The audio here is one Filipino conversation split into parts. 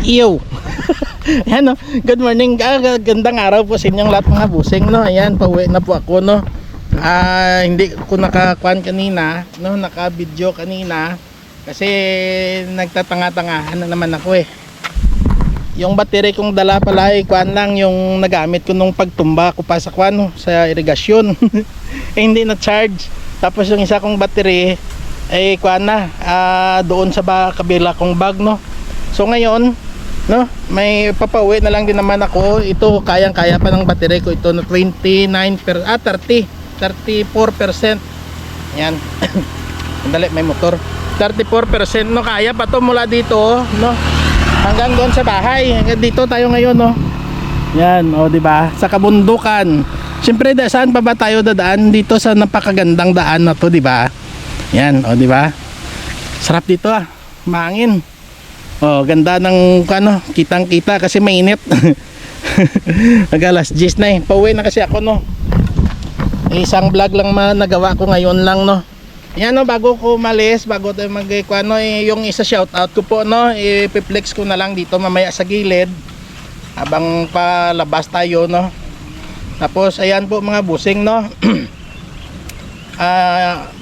Iyo. Ayan no. Good morning. Ah, gandang araw po sa inyong lahat mga busing no. Ayan, pauwi na po ako no. Ah, hindi ko nakakuan kanina, no, naka-video kanina kasi nagtatanga-tangahan na naman ako eh. Yung battery kong dala pala ay kuan lang yung nagamit ko nung pagtumba ko pa sa kuan no, sa irigasyon. eh, hindi na charge. Tapos yung isa kong battery ay kuan na ah, doon sa ba, kabila kong bag no. So ngayon, no, may papauwi na lang din naman ako. Ito kayang-kaya pa ng battery ko ito na 29 per ah 30, 34%. Yan. Sandali, may motor. 34% no kaya pa to mula dito, no. Hanggang doon sa bahay. Hanggang dito tayo ngayon, no. Yan, o di ba? Sa kabundukan. Siyempre, da, saan pa ba tayo dadaan? Dito sa napakagandang daan na to, di ba? Yan, o di ba? Sarap dito ah. Mangin. Oh, ganda ng ano, kitang-kita kasi mainit. Nagalas 10 na eh. Pauwi na kasi ako no. Isang vlog lang ma nagawa ko ngayon lang no. Yan no, bago ko umalis, bago tayo mag ano, eh, yung isa shout out ko po no, i-flex ko na lang dito mamaya sa gilid habang palabas tayo no. Tapos ayan po mga busing no. Ah,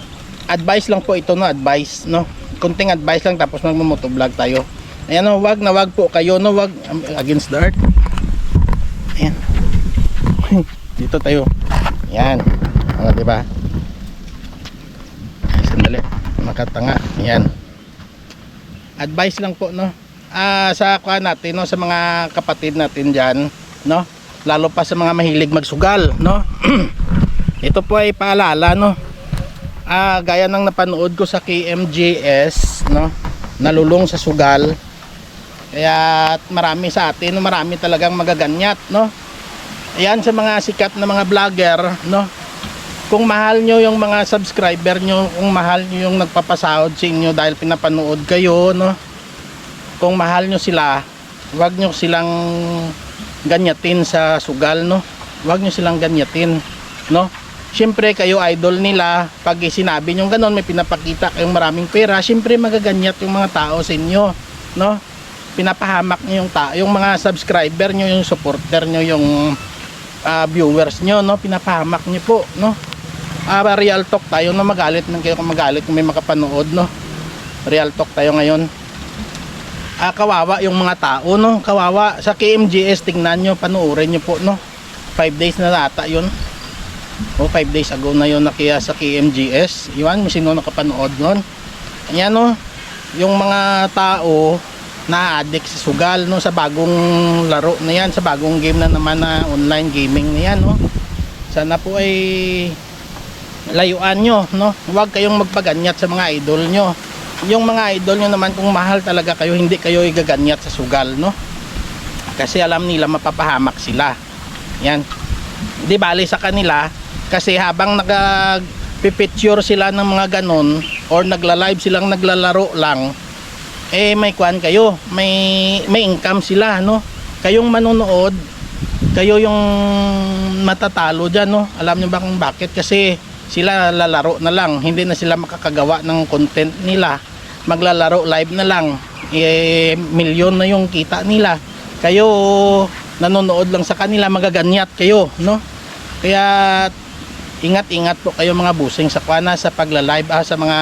advice lang po ito no, advice no. Kunting advice lang tapos magmo-motovlog tayo. Ayan no, wag na wag po kayo no, wag um, against the earth. Ayan. Dito tayo. Yan. O, di ba? Ay, Sandali. Makatanga. Yan. Advice lang po, no? Ah, sa kuha natin, no? Sa mga kapatid natin dyan, no? Lalo pa sa mga mahilig magsugal, no? Ito po ay paalala, no? Ah, gaya ng napanood ko sa KMJS, no? Nalulong sa sugal. Kaya marami sa atin, marami talagang magaganyat, no? Ayan sa mga sikat na mga vlogger, no? Kung mahal nyo yung mga subscriber nyo, kung mahal nyo yung nagpapasahod sa inyo dahil pinapanood kayo, no? Kung mahal nyo sila, wag nyo silang ganyatin sa sugal, no? Wag nyo silang ganyatin, no? Siyempre kayo idol nila, pag sinabi nyo ganon, may pinapakita kayong maraming pera, siyempre magaganyat yung mga tao sa inyo, no? Pinapahamak nyo yung, ta yung mga subscriber nyo, yung supporter nyo, yung ah, viewers nyo, no? Pinapahamak nyo po, no? Ah, real talk tayo, no? Magalit man kayo kung magalit kung may makapanood, no? Real talk tayo ngayon. Ah, kawawa yung mga tao, no? Kawawa. Sa KMGS, tingnan nyo, panuorin nyo po, no? 5 days na nata yun. O, 5 days ago na yun na kaya sa KMGS. Iwan mo sino nakapanood nun. Ayan, no? Yung mga tao na-addict sa sugal, no? Sa bagong laro na yan, sa bagong game na naman na online gaming na yan, no? Sana po ay layuan nyo, no? Huwag kayong magpaganyat sa mga idol nyo. Yung mga idol nyo naman, kung mahal talaga kayo, hindi kayo igaganyat sa sugal, no? Kasi alam nila mapapahamak sila. Yan. Di bali sa kanila, kasi habang nagpipicture sila ng mga ganon, or nagla-live silang naglalaro lang, eh may kuan kayo, may, may income sila, no? Kayong manonood, kayo yung matatalo dyan, no? Alam nyo ba kung bakit? Kasi sila lalaro na lang, hindi na sila makakagawa ng content nila. Maglalaro live na lang, eh, milyon na yung kita nila. Kayo nanonood lang sa kanila, magaganyat kayo, no? Kaya ingat-ingat po kayo mga busing sa kwana sa pagla-live ah, sa mga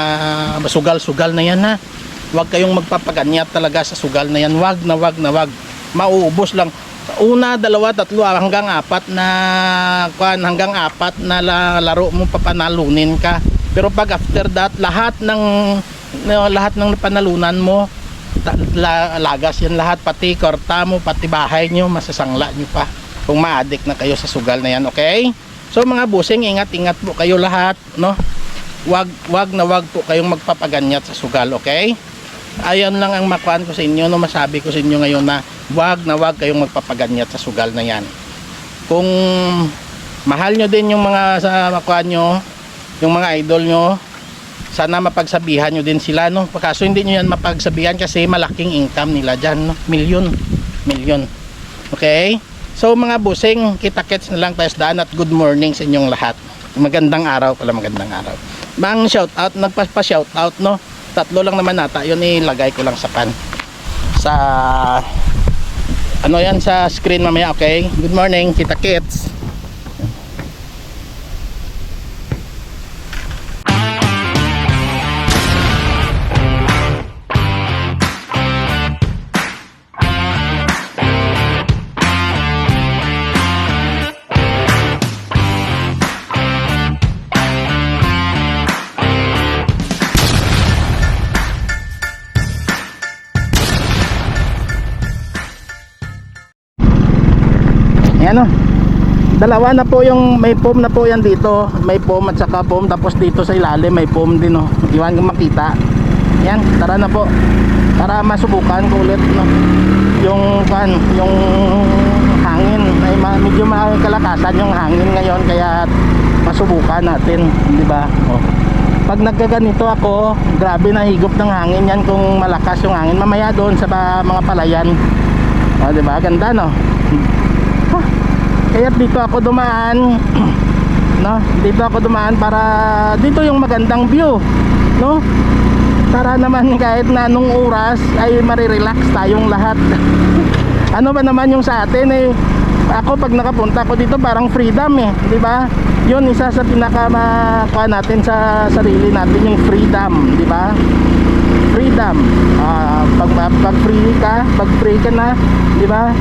sugal-sugal na yan ha. Huwag kayong magpapaganyat talaga sa sugal na yan. Wag na wag na wag. Mauubos lang. Una, dalawa, tatlo, hanggang apat na kwan, hanggang apat na la- laro mo papanalunin ka. Pero pag after that, lahat ng lahat ng panalunan mo lagas yan lahat pati korta mo pati bahay nyo masasangla nyo pa kung ma-addict na kayo sa sugal na yan okay so mga busing ingat ingat po kayo lahat no wag wag na wag po kayong magpapaganyat sa sugal okay ayon lang ang makuan ko sa inyo no masabi ko sa inyo ngayon na wag na wag kayong magpapaganyat sa sugal na yan. Kung mahal nyo din yung mga sa makuan nyo yung mga idol nyo sana mapagsabihan nyo din sila no? Kaso hindi nyo yan mapagsabihan kasi malaking income nila dyan no? Milyon. Milyon. Okay? So mga busing kita kits na lang tayo sa daan at good morning sa inyong lahat. Magandang araw pala magandang araw. Mang shout out nagpa shout out no tatlo lang naman nata yun ilagay ko lang sa pan sa ano yan sa screen mamaya, okay? Good morning, kita kits. Ayan o. Dalawa na po yung may foam na po yan dito. May foam at saka foam. Tapos dito sa ilalim may foam din o. Iwan kong makita. Yan, tara na po. Para masubukan ko ulit no. Yung kan, yung hangin ay medyo makalakasan yung hangin ngayon kaya masubukan natin, di ba? Oh. Pag nagkaganito ako, grabe na higop ng hangin yan kung malakas yung hangin. Mamaya doon sa mga palayan. Oh, di ba? Ganda no. Kaya dito ako dumaan no? Dito ako dumaan para dito yung magandang view no? Para naman kahit na anong oras ay marirelax tayong lahat Ano ba naman yung sa atin eh Ako pag nakapunta ako dito parang freedom eh di ba? Yun isa sa pinaka natin sa sarili natin yung freedom di ba? Freedom Ah, pag, pag free ka, pag free ka na di ba?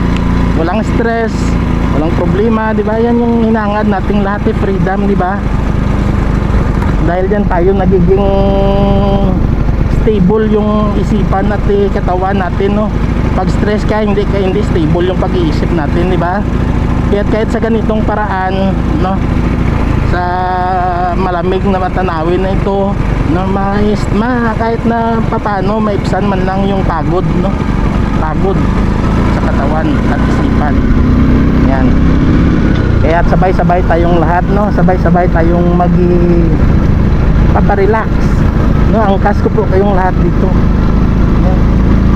Walang stress walang problema, di ba? Yan yung hinangad nating lahat eh, freedom, di ba? Dahil diyan tayo nagiging stable yung isipan at eh, katawan natin, no? Pag stress ka, hindi ka hindi stable yung pag-iisip natin, di ba? Kaya kahit sa ganitong paraan, no? Sa malamig na matanawin na ito, no, ma, kahit na papano, maipsan man lang yung pagod, no? Pagod katawan at isipan. Yan. Kaya sabay-sabay tayong lahat, no? Sabay-sabay tayong magi paparelax. No, angkas ko po kayong lahat dito.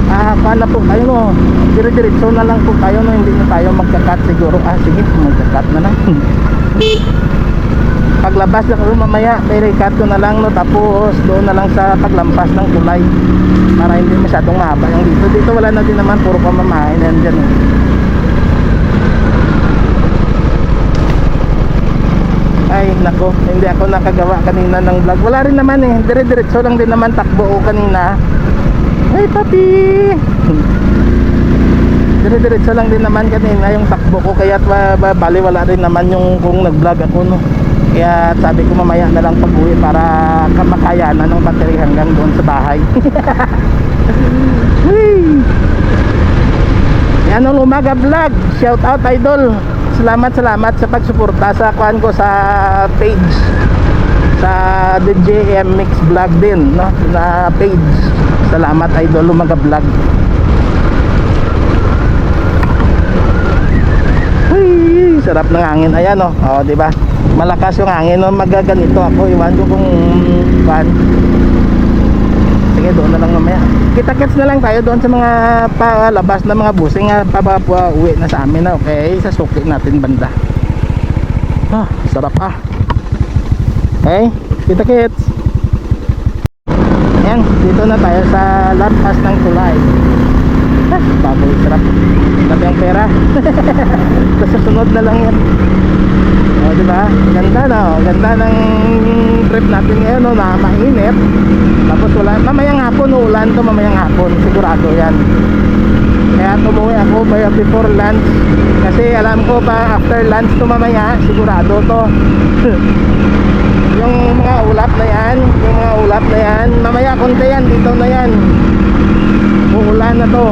Ah, paano po kayo, no? Dire-diretso na lang po tayo, no? Hindi na tayo magkakat siguro. Ah, sige, magkakat na lang. Paglabas lang ko mamaya, i-recut ko na lang, no? Tapos doon na lang sa paglampas ng kulay. Para hindi masyadong mahaba yung dito. Dito wala na din naman, puro pamamahay na dyan. Eh. Ay nako, hindi ako nakagawa kanina ng vlog. Wala rin naman eh. Dire-diretso lang din naman takbo ko kanina. Ay papi. Dire-diretso lang din naman kanina yung takbo ko kaya ba, ba, bali wala rin naman yung kung nag-vlog ako no. Kaya sabi ko mamaya na lang pag-uwi para kamakayanan ng battery hanggang doon sa bahay. Yan ang umaga vlog. Shout out idol. Salamat salamat sa pagsuporta sa kuan ko sa page sa DJ MX vlog din no na page. Salamat idol umaga vlog. Uy, sarap ng hangin. Ayan oh. Oh, di ba? Malakas yung hangin no. Magaganito ako. Iwan ko kung kuan. Sige, doon na lang mamaya. Kita-kits na lang tayo doon sa mga palabas na mga busing nga pababa uwi na sa amin na okay. Sa suki natin banda. Ah, sarap ah. Okay, kita-kits. Ayan, dito na tayo sa lampas ng tulay. Ah, baboy, sarap. Sarap yung pera. Tapos susunod na lang yan. O, di? Ganda na, oh. Ganda ng trip natin ngayon, no, na mainit. Tapos wala, mamayang hapon, uulan to mamayang hapon, sigurado yan. Kaya tumuwi ako before lunch. Kasi alam ko pa, after lunch to mamaya, sigurado to. yung mga ulap na yan, yung mga ulap na yan, mamaya konti yan, dito na yan. Uulan na to.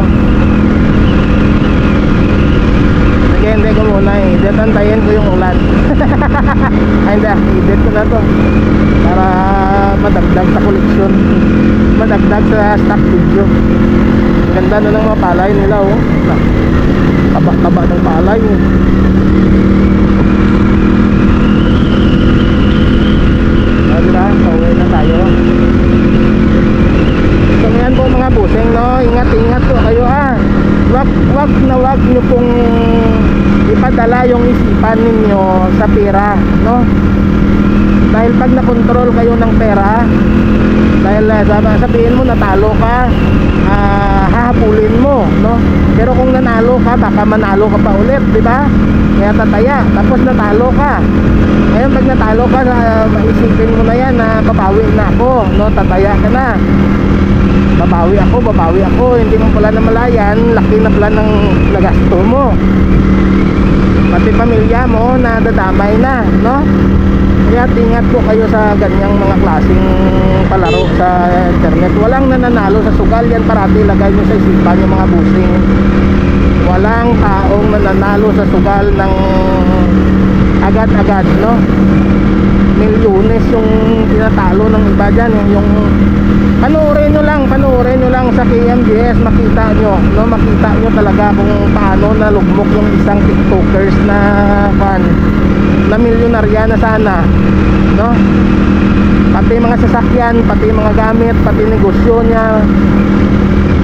Hindi ko muna eh. Datantayin ko yung ulan. Ay, hindi. I-edit ko na to. Para madagdag sa koleksyon. Madagdag sa stock video. Ganda na ng mga palay nila, oh. Taba-taba ng palay, oh. Diba? Pauwi na tayo. So po mga busing no, ingat-ingat po kayo ah. Wag wag na wag niyo pong ipadala yung isipan ninyo sa pera, no? Dahil pag nakontrol kayo ng pera, dahil sabi- sabihin mo natalo ka, ah, hahabulin mo, no? Pero kung nanalo ka, baka manalo ka pa ulit, di ba? Kaya tataya, tapos natalo ka. Ngayon pag natalo ka, uh, isipin mo na yan na babawi na ako, no? Tataya ka na. Babawi ako, babawi ako. Hindi mo pala namalayan, laki na pala ng nagasto mo. Pati pamilya mo na dadamay na, no? Kaya tingat po kayo sa ganyang mga klaseng palaro sa internet. Walang nananalo sa sugal yan parati lagay nyo sa isipan yung mga busing. Walang taong nananalo sa sugal ng agad-agad, no? Milyones yung tinatalo ng iba dyan, eh. yung panoorin nyo lang, panoorin nyo lang sa KMGS, makita nyo, no? Makita nyo talaga kung paano nalugmok yung isang tiktokers na fan na milyonarya na sana no? Pati mga sasakyan pati mga gamit pati negosyo niya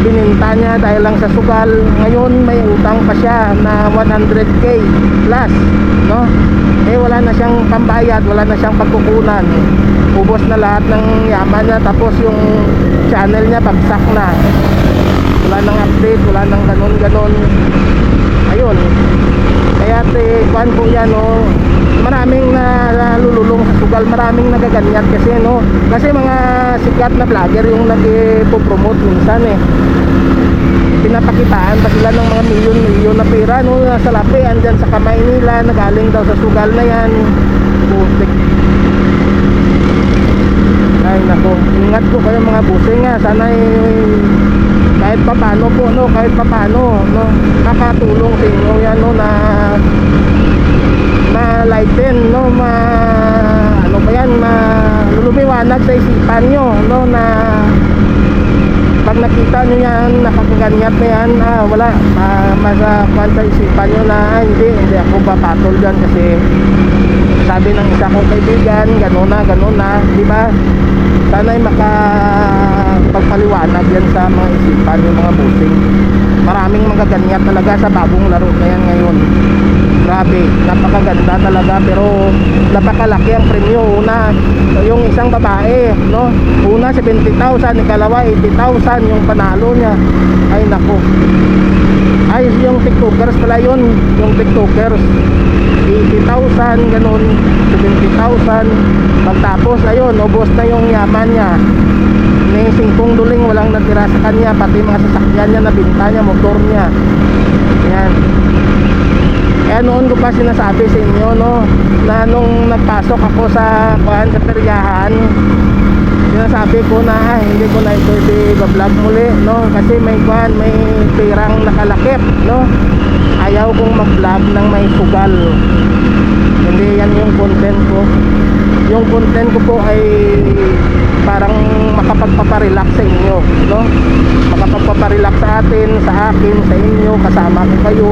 bininta niya dahil lang sa sugal. Ngayon may utang pa siya na 100k plus no? Eh wala na siyang pambayad wala na siyang pagkukunan. Ubos na lahat ng yaman niya tapos yung channel niya bagsak na. Wala nang update wala nang ganon ganon ayun. Kaya te kuan po yan no maraming na nalululong sa sugal maraming nagaganyat kasi no? Kasi mga sikat na vlogger yung nag-promote minsan eh. Pinapakitaan pa sila ng mga milyon-milyon na pera no? Sa lapi andyan sa kamay nila nagaling daw sa sugal na yan. Putik. Ay nako. Ingat po kayo mga busing nga sana eh, kahit papano po no? Kahit papano no? Nakatulong sa inyo yan no? Na ma lighten no? Ma ano ba yan ma lumiwanag sa isipan nyo no na pag nakita nyo yan nakakaganyat na yan ah, wala. Ma, masakuan sa isipan nyo na ah, hindi hindi ako papatol dyan kasi sabi ng isa kong kaibigan gano'n na gano'n na di ba? Sana'y makapagpaliwanag yan sa mga isipan yung mga busing maraming magaganyat talaga sa bagong laro na yan ngayon grabe napakaganda talaga pero napakalaki ang premyo. Una yung isang babae no? Una 70,000 ikalawa 80,000 yung panalo niya. Ay nako ay yung tiktokers pala yun yung tiktokers. 80,000 ganun 70,000 pagtapos ayun ubos na yung yaman niya. May singkong duling walang natira sa kanya pati mga sasakyan niya nabinta niya motor niya. Yan kaya noon ko pa sinasabi sa inyo no na nung nagpasok ako sa kuhan sa peryahan sinasabi ko na ah, hindi ko na ito i-vlog muli no kasi may kuhan may pirang nakalakip no. Ayaw kong mag-vlog ng may sugal. Hindi yan yung content ko. Yung content ko po ay parang makapagpaparelax sa inyo no. Makapagpaparelax sa atin sa akin sa inyo kasama ko kayo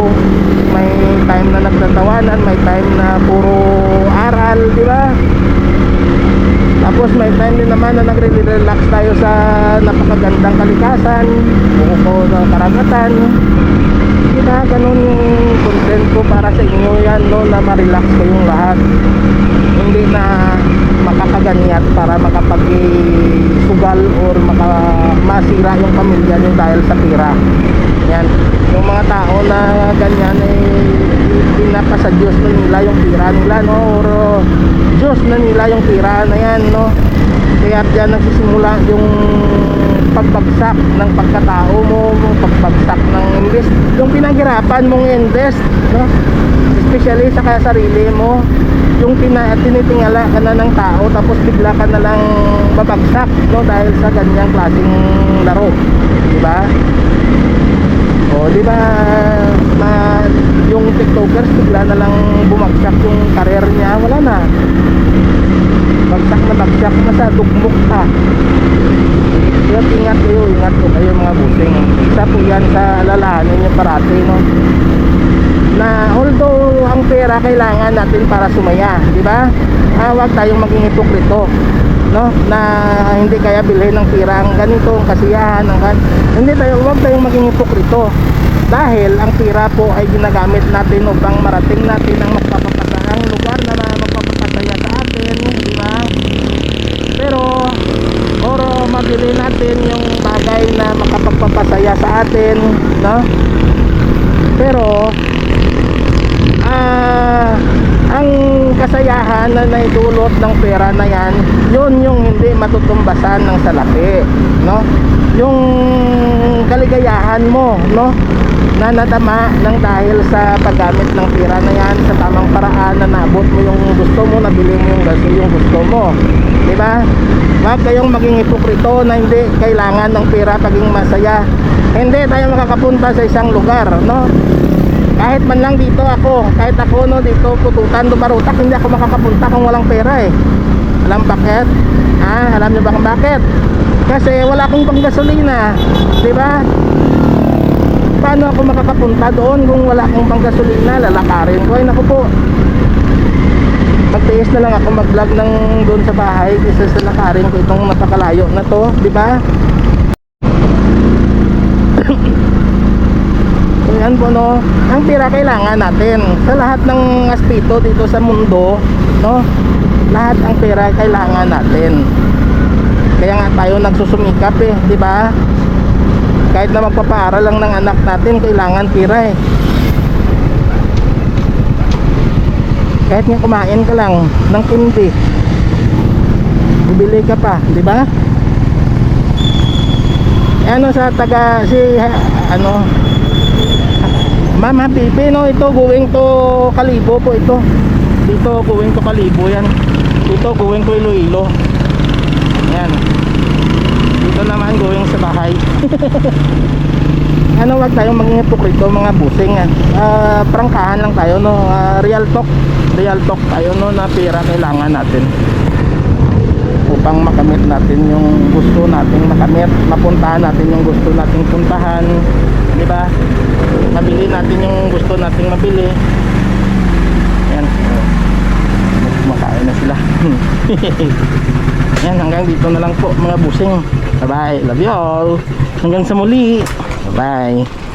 may time na nagtatawanan may time na puro aral di ba? Tapos may time din naman na nagre-relax tayo sa napakagandang kalikasan buko ng karagatan. Diba ganun yung content ko para sa inyo yan no? Na ma-relax kayong lahat. Hindi na makakaganyat para makapag-sugal or maka masira yung pamilya nyo dahil sa pira yan yung mga tao na ganyan eh pinapasa Diyos na nila yung pira nila no? Or Diyos na nila yung pira na yan no? Kaya dyan nagsisimula yung pagbagsak ng pagkatao mo pagbagsak ng invest yung pinaghirapan mong invest no? Especially sa kaya sarili mo. Yung tina, tinitingala ka na ng tao tapos bigla ka na lang babagsak no? Dahil sa ganyang klaseng laro di ba o di ba ma, yung tiktokers bigla na lang bumagsak yung karir niya. Wala na. Bagsak na bagsak na sa dugmok ka kaya ingat kayo ingat po kayo mga busing. Isa po yan sa alalahanin nyo parati no? Na although ang pera kailangan natin para sumaya, di ba? Ah, wag tayong maging hipokrito, no? Na hindi kaya bilhin ng pera ang ganito, ang kasiyahan, ang gan hindi tayo wag tayong maging hipokrito. Dahil ang pera po ay ginagamit natin upang marating natin ang magpapapasayang lugar na magpapapasaya sa atin, di ba? Pero oro mabili natin yung bagay na makapagpapasaya sa atin, no? Pero ah ang kasayahan na naidulot ng pera na yan, yun yung hindi matutumbasan ng salapi, no? Yung kaligayahan mo, no? Na nadama ng dahil sa paggamit ng pera na yan sa tamang paraan na nabot mo yung gusto mo, nabili mo yung, gas- yung gusto mo. Di ba? Huwag kayong maging hipokrito na hindi kailangan ng pera paging masaya. Hindi tayo makakapunta sa isang lugar, no? kahit man lang dito ako kahit ako no dito pututan dumarutak hindi ako makakapunta kung walang pera eh alam bakit. Ah alam niyo ba kung bakit? Kasi wala akong panggasolina. Di ba paano ako makakapunta doon kung wala akong panggasolina? Lalakarin ko. Ay naku po. Magtiis na lang ako mag vlog ng doon sa bahay kaysa sa lakarin ko itong napakalayo na to. Di ba So yan po no, ang pira kailangan natin. Sa lahat ng aspeto dito sa mundo, no? Lahat ang pera kailangan natin. Kaya nga tayo nagsusumikap eh, di ba? Kahit na magpapaaral lang ng anak natin, kailangan pira eh. Kahit nga kumain ka lang ng kundi, bibili ka pa, di ba? Eh, Ano sa taga si ano Ma'am Happy no ito going to Kalibo po ito. Dito going to Kalibo yan. Dito going to Iloilo. Yan. Dito naman going sa bahay. ano wag tayong maging hipokrito mga busing. Ah, prangkahan lang tayo no. Ah, real talk. Real talk tayo no na pera kailangan natin upang makamit natin yung gusto nating makamit, mapuntahan natin yung gusto nating puntahan, di ba? Mabili natin yung gusto nating mabili. Yan. Kumakain na sila. Yan, hanggang dito na lang po mga busing. Bye-bye. Love you all. Hanggang sa muli. Bye-bye.